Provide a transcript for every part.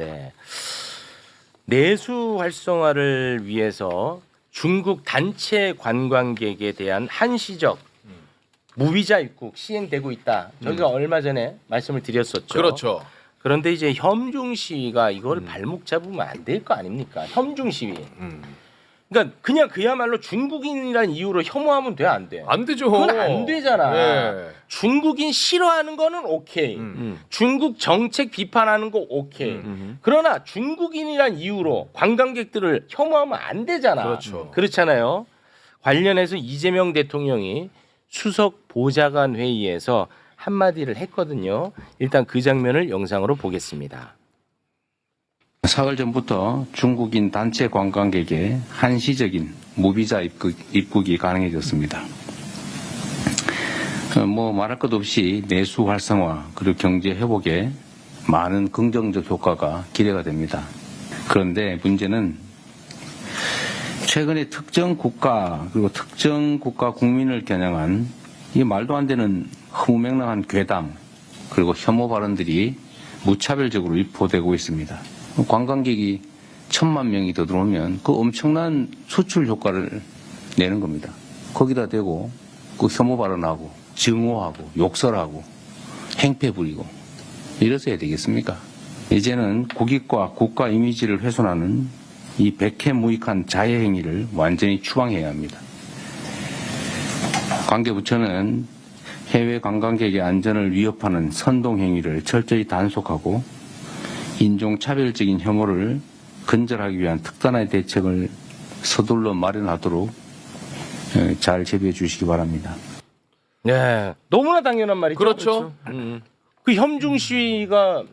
네. 내수 활성화를 위해서 중국 단체 관광객에 대한 한시적 무비자 입국 시행되고 있다. 저희가 얼마 전에 말씀을 드렸었죠. 그렇죠. 그런데 이제 혐중 시위가 이걸 발목 잡으면 안 될 거 아닙니까? 혐중 시위. 음. 그러니까 그냥 그야말로 중국인이라는 이유로 혐오하면 돼 안 돼? 안 되죠. 그건 안 되잖아. 예. 중국인 싫어하는 거는 오케이. 음. 중국 정책 비판하는 거 오케이. 음. 그러나 중국인이란 이유로 관광객들을 혐오하면 안 되잖아. 그렇죠. 그렇잖아요. 관련해서 이재명 대통령이 수석 보좌관 회의에서 한마디를 했거든요. 일단 그 장면을 영상으로 보겠습니다. 사흘 전부터 중국인 단체 관광객의 한시적인 무비자 입국, 입국이 가능해졌습니다. 어, 뭐 말할 것 없이 내수 활성화 그리고 경제 회복에 많은 긍정적 효과가 기대가 됩니다. 그런데 문제는 최근에 특정 국가 그리고 특정 국가 국민을 겨냥한 이 말도 안 되는 허무맹랑한 괴담 그리고 혐오 발언들이 무차별적으로 유포되고 있습니다. 관광객이 천만 명이 더 들어오면 그 엄청난 수출 효과를 내는 겁니다. 거기다 대고 그 혐오 발언하고 증오하고 욕설하고 행패 부리고 이래서 해야 되겠습니까? 이제는 국익과 국가 이미지를 훼손하는 이 백해무익한 자해 행위를 완전히 추방해야 합니다. 관계부처는 해외 관광객의 안전을 위협하는 선동 행위를 철저히 단속하고 인종차별적인 혐오를 근절하기 위한 특단의 대책을 서둘러 마련하도록 에, 잘 제비해 주시기 바랍니다. 네, 너무나 당연한 말이죠. 그렇죠. 음. 그 혐중 시위가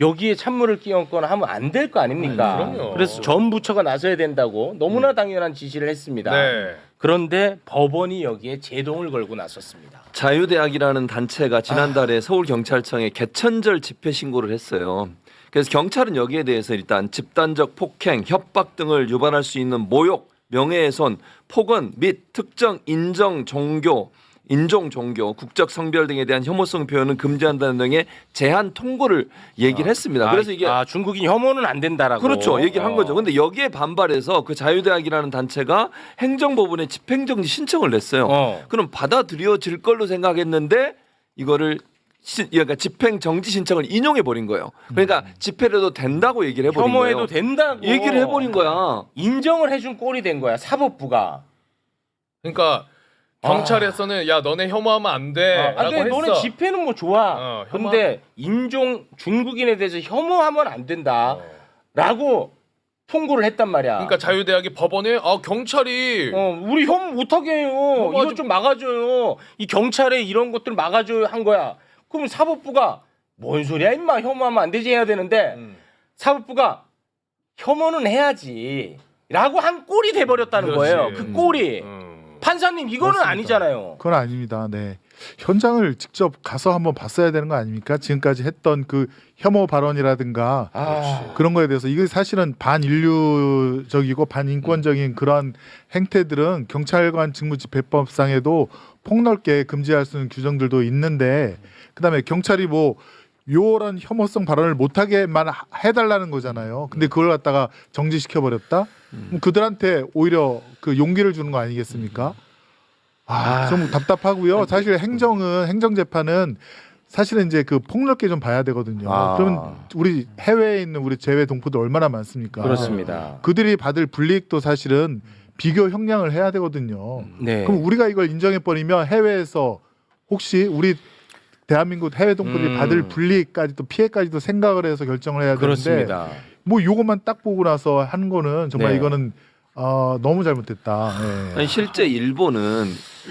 여기에 찬물을 끼얹거나 하면 안 될 거 아닙니까? 아니, 그럼요. 그래서 전 부처가 나서야 된다고 너무나 당연한 지시를 했습니다. 네. 그런데 법원이 여기에 제동을 걸고 나섰습니다. 자유대학이라는 단체가 지난달에 서울 경찰청에 개천절 집회 신고를 했어요. 그래서 경찰은 여기에 대해서 일단 집단적 폭행, 협박 등을 유발할 수 있는 모욕, 명예훼손, 폭언 및 특정 인정 종교, 인종 종교, 국적 성별 등에 대한 혐오성 표현은 금지한다는 등의 제한 통고를 얘기를 했습니다. 그래서 아, 이게 아, 중국인 혐오는 안 된다라고. 그렇죠. 얘기를 한 어. 거죠. 근데 여기에 반발해서 그 자유대학이라는 단체가 행정법원에 집행정지 신청을 냈어요. 어. 그럼 받아들여질 걸로 생각했는데 이거를 시, 그러니까 집행 정지 신청을 인용해 버린 거예요. 그러니까 집회를 해도 된다고 얘기를 해버린 음. 혐오해도 거예요. 된다고 얘기를 해버린 거야. 인정을 해준 꼴이 된 거야 사법부가. 그러니까 경찰에서는 야 너네 혐오하면 안 아, 돼라고 근데 했어. 너는 집회는 뭐 좋아. 어, 혐오- 근데 인종 중국인에 대해서 혐오하면 안 된다라고 어. 통고를 했단 말이야. 그러니까 자유대학이 법원에 아 경찰이 어, 우리 혐오 못하게 해요. 이거 좀 막아줘요. 이 경찰에 이런 것들 막아줘요 한 거야. 그럼 사법부가 뭔 소리야 임마 혐오하면 안 되지 해야 되는데 음. 사법부가 혐오는 해야지. 라고 한 꼴이 돼버렸다는 그렇지. 거예요. 그 꼴이. 음. 판사님 이거는 맞습니다. 아니잖아요. 그건 아닙니다. 네. 현장을 직접 가서 한번 봤어야 되는 거 아닙니까? 지금까지 했던 그 혐오 발언이라든가 아, 그런 거에 대해서 이게 사실은 반인류적이고 반인권적인 그러한 행태들은 경찰관 직무집행법상에도 폭넓게 금지할 수 있는 규정들도 있는데 그다음에 경찰이 뭐 요런 혐오성 발언을 못하게만 하- 해달라는 거잖아요. 근데 그걸 갖다가 정지시켜 버렸다. 그럼 그들한테 오히려 그 용기를 주는 거 아니겠습니까? 아, 좀 답답하고요. 사실 행정은 행정 재판은 사실은 이제 그 폭넓게 좀 봐야 되거든요. 아. 그러면 우리 해외에 있는 우리 재외 동포들 얼마나 많습니까? 그렇습니다. 그들이 받을 불이익도 사실은 비교 형량을 해야 되거든요. 네. 그럼 우리가 이걸 인정해 버리면 해외에서 혹시 우리 대한민국 해외 동포들이 음. 받을 불이익까지도 피해까지도 생각을 해서 결정을 해야 되는데 그렇습니다. 뭐 요것만 딱 보고 나서 하는 거는 정말 네. 이거는 어, 너무 잘못됐다. 예. 아니, 실제 일본은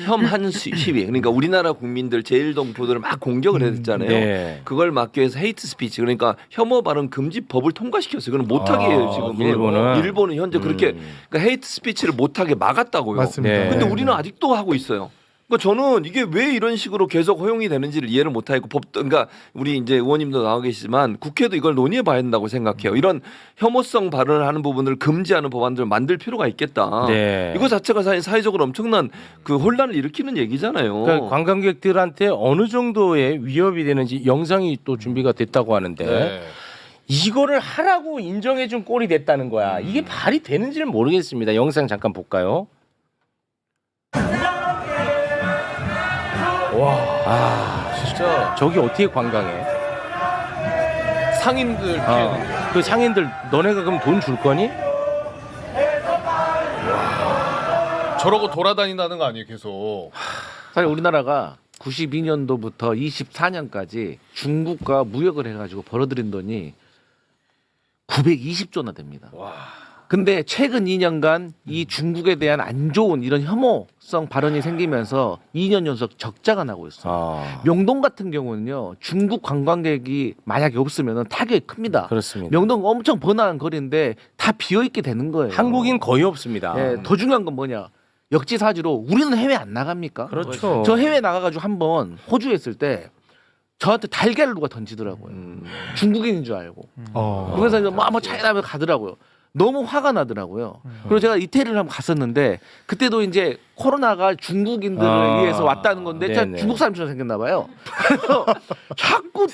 혐한 시- 시위 그러니까 우리나라 국민들 제일 동포들을 막 공격을 음, 했잖아요. 네. 그걸 막기 위해서 헤이트 스피치 그러니까 혐오 발언 금지 법을 통과시켰어요. 그건 못하게 아, 해요 지금. 일본은? 일본은 현재 그렇게 음. 그러니까 헤이트 스피치를 못하게 막았다고요. 맞습니다. 네. 근데 네. 우리는 아직도 하고 있어요. 그러니까 저는 이게 왜 이런 식으로 계속 허용이 되는지를 이해를 못하고 법, 그러니까 우리 이제 의원님도 나와 계시지만 국회도 이걸 논의해 봐야 된다고 생각해요. 이런 혐오성 발언을 하는 부분을 금지하는 법안들을 만들 필요가 있겠다. 네. 이거 자체가 사실 사회적으로 엄청난 그 혼란을 일으키는 얘기잖아요. 그러니까 관광객들한테 어느 정도의 위협이 되는지 영상이 또 준비가 됐다고 하는데 네. 이거를 하라고 인정해준 꼴이 됐다는 거야. 이게 말이 되는지는 모르겠습니다. 영상 잠깐 볼까요? 와 진짜 저기 어떻게 관광해? 상인들 어, 피해는 그 상인들 너네가 그럼 돈 줄 거니? 저러고 돌아다닌다는 거 아니에요 계속. 사실 우리나라가 92년도부터 24년까지 중국과 무역을 해가지고 벌어들인 돈이 920조나 됩니다. 근데 최근 2년간 이 중국에 대한 안 좋은 이런 혐오성 발언이 생기면서 2년 연속 적자가 나고 있어요. 아, 명동 같은 경우는요 중국 관광객이 만약에 없으면 타격이 큽니다. 그렇습니다. 명동 엄청 번화한 거리인데 다 비어 있게 되는 거예요. 한국인 거의 없습니다. 예, 더 중요한 건 뭐냐? 역지사지로 우리는 해외 안 나갑니까? 그렇죠. 저 해외 나가가지고 한번 호주에 있을 때 저한테 달걀을 누가 던지더라고요. 음. 중국인인 줄 알고. 어. 그래서 이제 뭐, 뭐 차이나면 가더라고요. 너무 화가 나더라고요. 그리고 제가 이태리를 한번 갔었는데 그때도 이제 코로나가 중국인들을 아. 위해서 왔다는 건데 제가 네네. 중국 사람처럼 생겼나 봐요. 그래서 자꾸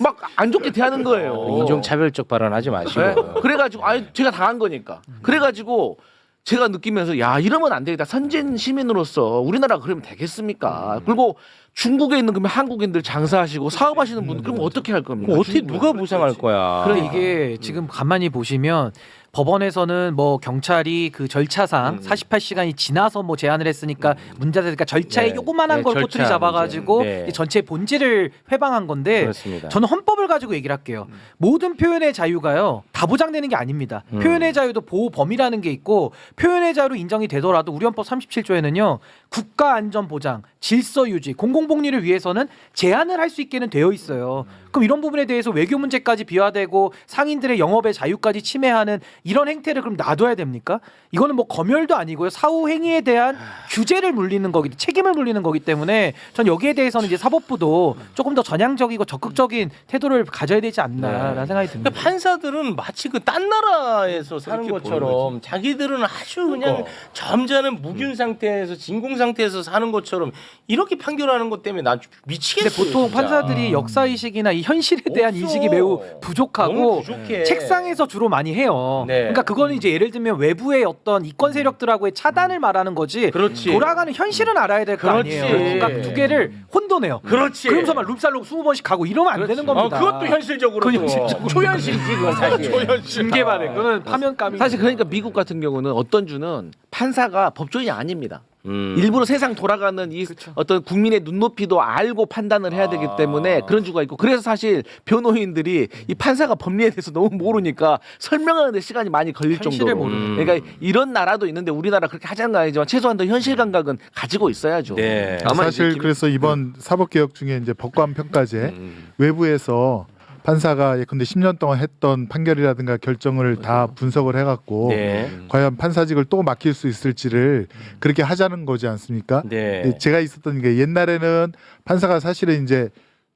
막 안 좋게 대하는 거예요. 어, 인종차별적 발언하지 마시고. 네? 그래가지고 아니 제가 당한 거니까. 그래가지고 제가 느끼면서 야 이러면 안 되겠다. 선진 시민으로서 우리나라 가 그러면 되겠습니까? 그리고 중국에 있는 그러면 한국인들 장사하시고 사업하시는 분들 그럼 어떻게 할 겁니까? 그럼 어떻게. 누가 보상할 거야? 그래 이게 지금 가만히 보시면 법원에서는 뭐 경찰이 그 절차상 48시간이 지나서 뭐 제안을 했으니까 문제가 되니까 절차에 네. 요구만한 네, 걸 절차 꼬투리 잡아가지고 문제. 네. 이 전체 본질을 회방한 건데 그렇습니다. 저는 헌법을 가지고 얘기를 할게요. 모든 표현의 자유가요 다 보장되는 게 아닙니다. 음. 표현의 자유도 보호 범위라는 게 있고 표현의 자유로 인정이 되더라도 우리 헌법 37조에는요 국가 안전 보장, 질서 유지, 공공복리를 위해서는 제한을 할 수 있게는 되어 있어요. 그럼 이런 부분에 대해서 외교 문제까지 비화되고 상인들의 영업의 자유까지 침해하는 이런 행태를 그럼 놔둬야 됩니까? 이거는 뭐 검열도 아니고요 사후 행위에 대한 규제를 물리는 거기 책임을 물리는 거기 때문에 전 여기에 대해서는 이제 사법부도 조금 더 전향적이고 적극적인 태도를 가져야 되지 않나라는 생각이 듭니다. 그러니까 판사들은 마치 그 딴 나라에서 사는 그렇게 것처럼 자기들은 아주 그냥 그러니까. 점잖은 무균 상태에서 진공 상태에서 사는 것처럼 이렇게 판결하는 것 때문에 나 근데 미치겠어요. 보통 진짜. 판사들이 역사 의식이나 이 현실에 대한 없어. 인식이 매우 너무 부족하고 부족해. 책상에서 주로 많이 해요. 네. 그러니까 그거는 이제 예를 들면 외부의 어떤 이권 세력들하고의 차단을 말하는 거지. 그렇지. 돌아가는 현실은 알아야 될 거 그렇지. 아니에요. 그러니까 두 개를 혼돈해요. 그렇지. 그러면서 막 룸살롱 20번씩 가고 이러면 안 되는 어, 겁니다. 그것도 현실적으로 그 또. 현실적으로. 초현실이지 그건 사실. 징계받은 그거는 파면감이 사실 그러니까 미국 같은 경우는 어떤 주는 판사가 법조인이 아닙니다. 음. 일부러 세상 돌아가는 이 어떤 국민의 눈높이도 알고 판단을 해야 되기 때문에 그런 주가 있고 그래서 사실 변호인들이 이 판사가 법리에 대해서 너무 모르니까 설명하는데 시간이 많이 걸릴 현실을 정도로 모르는. 그러니까 이런 나라도 있는데 우리나라 그렇게 하자는 건 아니지만 최소한 더 현실 감각은 가지고 있어야죠. 네. 아마 사실 이제 김- 그래서 이번 사법개혁 중에 이제 법관 평가제 음. 외부에서 판사가 예컨대 10년 동안 했던 판결이라든가 결정을 다 분석을 해갖고 네. 과연 판사직을 또 맡길 수 있을지를 그렇게 하자는 거지 않습니까? 네. 근데 제가 있었던 게 옛날에는 판사가 사실은 이제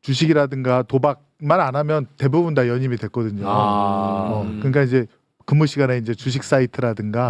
주식이라든가 도박만 안 하면 대부분 다 연임이 됐거든요. 아. 어, 그러니까 이제 근무 시간에 이제 주식 사이트라든가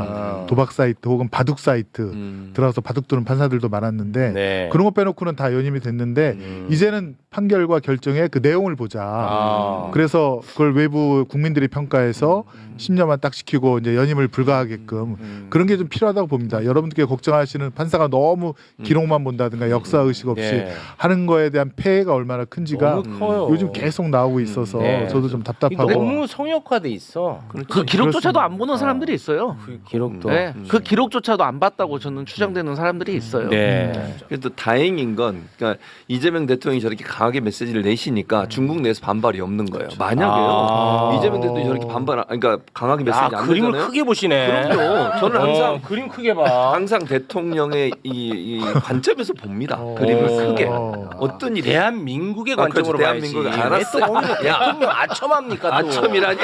아. 도박 사이트 혹은 바둑 사이트 음. 들어가서 바둑 두는 판사들도 많았는데 네. 그런 거 빼놓고는 다 연임이 됐는데 음. 이제는 판결과 결정의 그 내용을 보자. 아. 그래서 그걸 외부 국민들이 평가해서 10년만 딱 시키고 이제 연임을 불가하게끔 음. 그런 게 좀 필요하다고 봅니다. 여러분들께 걱정하시는 판사가 너무 기록만 본다든가 역사 의식 없이 네. 하는 거에 대한 폐해가 얼마나 큰지가. 요즘 계속 나오고 있어서 네. 저도 좀 답답하고 너무 성역화돼 있어. 그 기록조차도 안 보는 사람들이 있어요. 기록도. 네, 그 기록조차도 안 봤다고 저는 추정되는 사람들이 있어요. 네. 그래도 다행인 건 그러니까 이재명 대통령이 저렇게 강하게 메시지를 내시니까 중국 내에서 반발이 없는 거예요. 만약에요 아. 이재명 대통령이 저렇게 반발 안- 그러니까 강하게 메시지 야, 안 그림을 내잖아요. 크게 보시네. 그럼요. 저는 항상 어, 그림 크게 봐. 항상 대통령의 이, 이 관점에서 봅니다. 어. 그림을 크게 어. 어떤 일이 대한민국의 아, 그렇지. 관점으로 봐야지. 대한민국의 알았어. 왜또 대통령 아첨합니까 또. 아첨이라니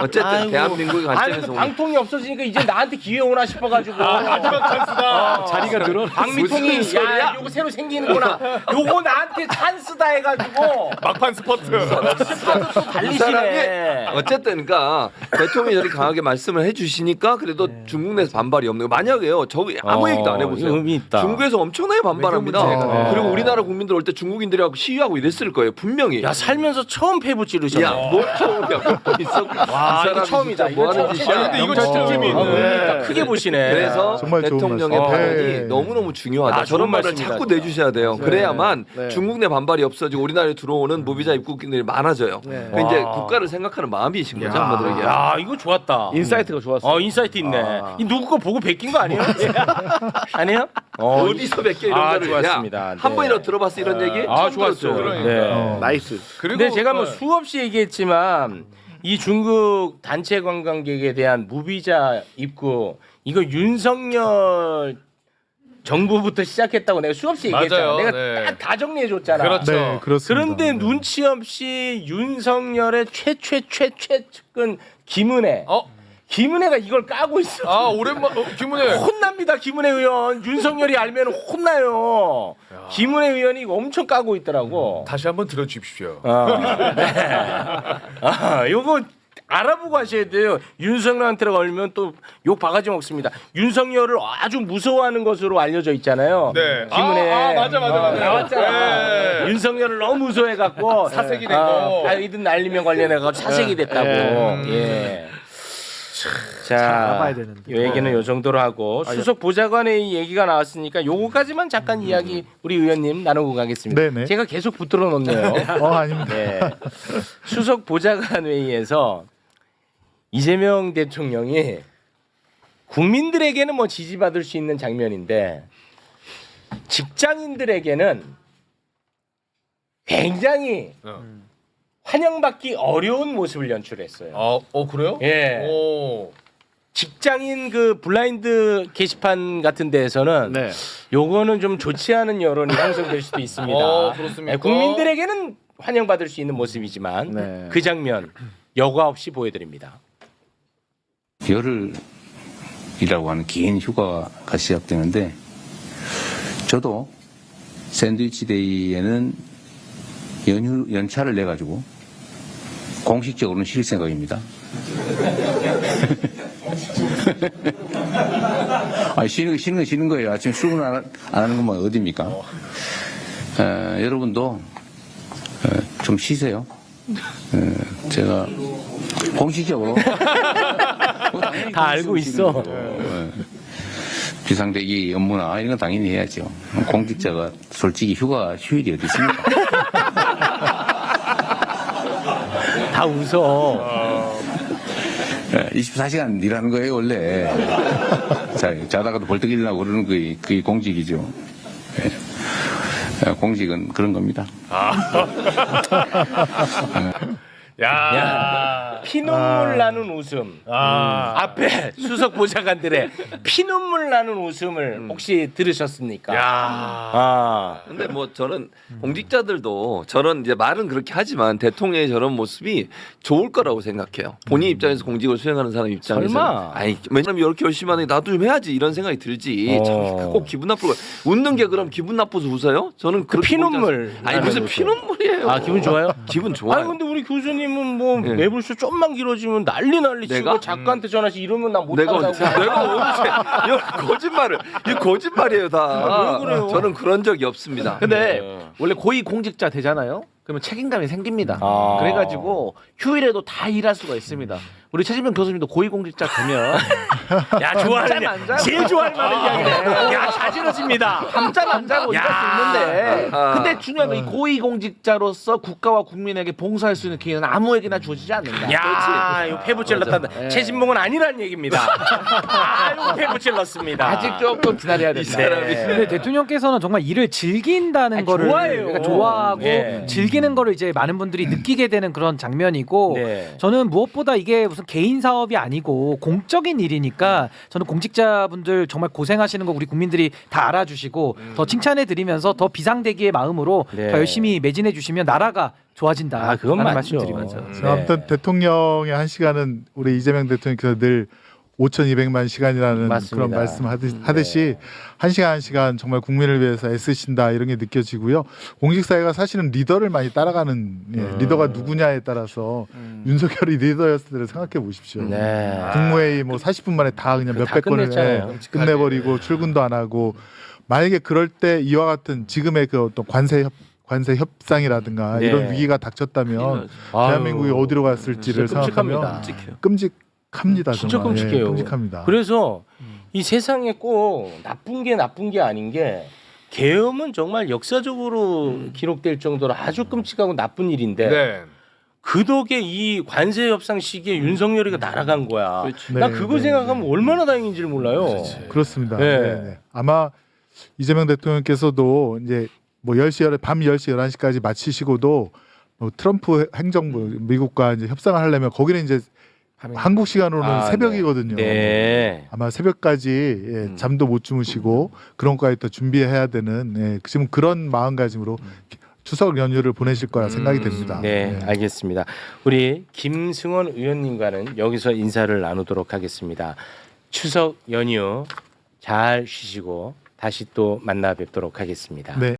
어쨌든 아이고. 대한민국 대한민국의 아니 관점에서 그 보면. 방통이 없어지니까 이제 나한테 기회 오나 싶어가지고. 마지막 찬스다. 자리가 늘어 방미통이 무슨 소리야? 야 요거 새로 생기는구나. 요거 나한테 찬스다 해가지고. 막판 스퍼트. 스파도 또 달리시네. 어쨌든 그러니까 대통령이 저렇게 강하게 말씀을 해주시니까 그래도 중국 내에서 반발이 없는 거. 만약에요 저 아무 어, 얘기도 안 해보세요. 이거 의미 있다. 중국에서 엄청나게 반발합니다. 문제가. 그리고 우리나라 국민들 올 때 중국인들하고 시위하고 이랬을 거예요 분명히. 야 살면서 처음 패부 찌르셨네. 야 뭘 처음이야. 뭐 있어 와이 이거 처음이다 뭐 이거 하는. 짓이야 아니, 근데 이거 진짜 어, 의미 있네. 어, 의미 있다. 크게 보시네 그래서 정말 좋은 대통령의 말씀. 발언이 네. 너무너무 중요하다. 아, 저런 좋은 말을 말씀이다, 자꾸 진짜. 내주셔야 돼요. 그래야만 네. 중국 내 반발이 없어지고 우리나라에 들어오는 무비자 입국민들이 많아져요. 네. 그 이제 와. 국가를 생각하는 마음이신 거죠, 야, 한마디로 얘기하면. 야 이거 좋았다 인사이트가 좋았어. 어 인사이트 있네 아. 이 누구 거 보고 베낀 거 아니에요? 아니에요? 어, 어디서 뵙게 이런 아, 거를 좋았습니다. 야, 네. 한 번이라도 들어봤어 이런 얘기? 아 처음. 좋았어요 그러니까. 네. 어. 나이스. 그리고 근데 제가 뭐 네. 수없이 얘기했지만 이 중국 단체 관광객에 대한 무비자 입국 이거 윤석열 정부부터 시작했다고 내가 수없이 얘기했잖아. 맞아요. 내가 네. 딱다 정리해 줬잖아. 그렇죠. 네, 그렇습니다. 그런데 네. 눈치 없이 윤석열의 최최 최최 측근 김은혜. 어? 김은혜가 이걸 까고 있어. 아 오랜만 어, 김은혜. 혼납니다 김은혜 의원. 윤석열이 알면 혼나요. 김은혜 의원이 이거 엄청 까고 있더라고. 다시 한번 들어주십시오. 어. 네. 아, 요거 알아보고 하셔야 돼요. 윤석열한테 걸면 또 욕 바가지 먹습니다. 윤석열을 아주 무서워하는 것으로 알려져 있잖아요. 네. 김은혜 아, 아, 맞아, 맞아, 맞아. 나왔잖아. 네. 윤석열을 너무 무서워해 갖고 사색이 됐고. 아이든 날리면 관련해 갖고 사색이 됐다고. 예. 자, 알아봐야 되는데. 이 얘기는 요 정도로 하고 수석 보좌관의 이 얘기가 나왔으니까 요거까지만 잠깐 이야기 우리 의원님 나누고 가겠습니다. 네네. 제가 계속 붙들어 놓네요. 어 아닙니다. 네. 수석 보좌관 회의에서 이재명 대통령이 국민들에게는 뭐 지지받을 수 있는 장면인데 직장인들에게는 굉장히 어. 환영받기 어려운 모습을 연출했어요. 아, 어 그래요? 예. 오. 직장인 그 블라인드 게시판 같은 데에서는 네. 요거는 좀 좋지 않은 여론이 형성될 수도 있습니다. 어, 그렇습니까? 네, 국민들에게는 환영받을 수 있는 모습이지만 네. 그 장면 여과 없이 보여드립니다. 열흘이라고 하는 긴 휴가가 시작되는데 저도 샌드위치 데이에는 연휴 연차를 내 가지고 공식적으로는 쉴 생각입니다. 아 쉬는 쉬는 건 쉬는 거예요. 아침 출근 안, 하- 안 하는 것만 어딥니까? 어, 여러분도 어, 좀 쉬세요. 어, 제가 공식적으로 다 알고 있어. 어, 비상대기 업무나 이런 건 당연히 해야죠. 공직자가 솔직히 휴가 휴일이 어디 있습니까? 다 웃어. 24시간 일하는 거예요 원래. 자, 자다가도 벌떡 일어나고 그러는 게 그게 공직이죠. 예. 어, 공직은 그런 겁니다. 야. 야, 피눈물 나는 웃음. 아. 앞에 수석 보좌관들의 피눈물 나는 웃음을 혹시 들으셨습니까? 야. 아, 근데 뭐 저는 공직자들도 저런 이제 말은 그렇게 하지만 대통령의 저런 모습이 좋을 거라고 생각해요. 본인 입장에서 공직을 수행하는 사람 입장에서 설마. 아니 왜냐면 이렇게 열심히 하는데 나도 좀 해야지 이런 생각이 들지. 어. 참꼭 기분 나쁘고 웃는 게 그럼 기분 나빠서 웃어요? 저는 그 그렇게 보지 피눈물 않습니다. 아니 나는 무슨 웃음. 피눈물이에요? 아 기분 좋아요? 기분 좋아요. 아니 근데 우리 교수님은 뭐 네. 매불쇼 좀만 길어지면 난리 난리 치고 내가? 작가한테 전화시 이러면 나 내가 못한다고. 언제 내가 언제 이거 거짓말을 이 거짓말이에요 다. 아, 왜 그래요? 저는 그런 적이 없습니다. 근데 네. 원래 고위 공직자 되잖아요. 그러면 책임감이 생깁니다. 아. 그래가지고 휴일에도 다 일할 수가 있습니다. 우리 최진명 교수님도 고위 공직자 되면 야 좋아하는 잠안 자고. 제일 좋아할 만한 이야기네. 야 자지러집니다. 밤잠 안 자고 야. 일할 수 있는데 아. 근데 중요한 건 이 고위 공직자로서 국가와 국민에게 봉사할 수 있는 기회는 아무에게나 주어지지 않는다. 야, 이거 패부 찔렀다. 예. 최진봉은 아니란 얘기입니다. 아, 이거 패부 찔렀습니다. 아직 조금 기다려야 된다. 네. 근데 대통령께서는 정말 일을 즐긴다는 아니, 거를 좋아해요. 그러니까 좋아하고 예. 즐기는 거를 이제 많은 분들이 느끼게 되는 그런 장면이고 네. 저는 무엇보다 이게 무슨 무슨 개인 사업이 아니고 공적인 일이니까 저는 공직자분들 정말 고생하시는 거 우리 국민들이 다 알아주시고 더 칭찬해 드리면서 더 비상대기의 마음으로 네. 더 열심히 매진해 주시면 나라가 좋아진다. 아, 그건 라는 맞죠. 말씀드리면서. 네. 자, 아무튼 대통령의 한 시간은 우리 이재명 대통령께서 늘 5,200만 시간이라는 맞습니다. 그런 말씀 하듯, 네. 하듯이 한 시간 한 시간 정말 국민을 위해서 애쓰신다 이런 게 느껴지고요. 공직 사회가 사실은 리더를 많이 따라가는 예, 음. 리더가 누구냐에 따라서 윤석열이 리더였을 때를 생각해 보십시오. 네. 국무회의 뭐 40분 만에 다 그냥 다 몇백 건을 끝냈잖아요. 예, 끝내버리고 출근도 안 하고 만약에 그럴 때 이와 같은 지금의 그 어떤 관세 협 관세 협상이라든가 네. 이런 위기가 닥쳤다면 대한민국이 어디로 갔을지를 진짜. 생각하면 끔찍 합니다. 진짜 정말. 끔찍해요. 예, 끔찍합니다. 그래서 이 세상에 꼭 나쁜 게 나쁜 게 아닌 게 계엄은 정말 역사적으로 기록될 정도로 아주 끔찍하고 나쁜 일인데 네. 그 덕에 이 관세 협상 시기에 윤석열이가 날아간 거야. 나 네, 그거 네, 생각하면 얼마나 다행인지를 몰라요. 그렇습니다. 네. 네, 네. 아마 이재명 대통령께서도 이제 뭐 10시 열- 밤 10시 11시까지 마치시고도 뭐 트럼프 행정부 미국과 이제 협상을 하려면 거기는 이제 한국 시간으로는 아, 새벽이거든요. 네. 아마 새벽까지 예, 잠도 못 주무시고 그런 거에 또 준비해야 되는 예, 지금 그런 마음가짐으로 추석 연휴를 보내실 거라 생각이 됩니다. 네, 네. 알겠습니다. 우리 김승원 의원님과는 여기서 인사를 나누도록 하겠습니다. 추석 연휴 잘 쉬시고 다시 또 만나 뵙도록 하겠습니다. 네.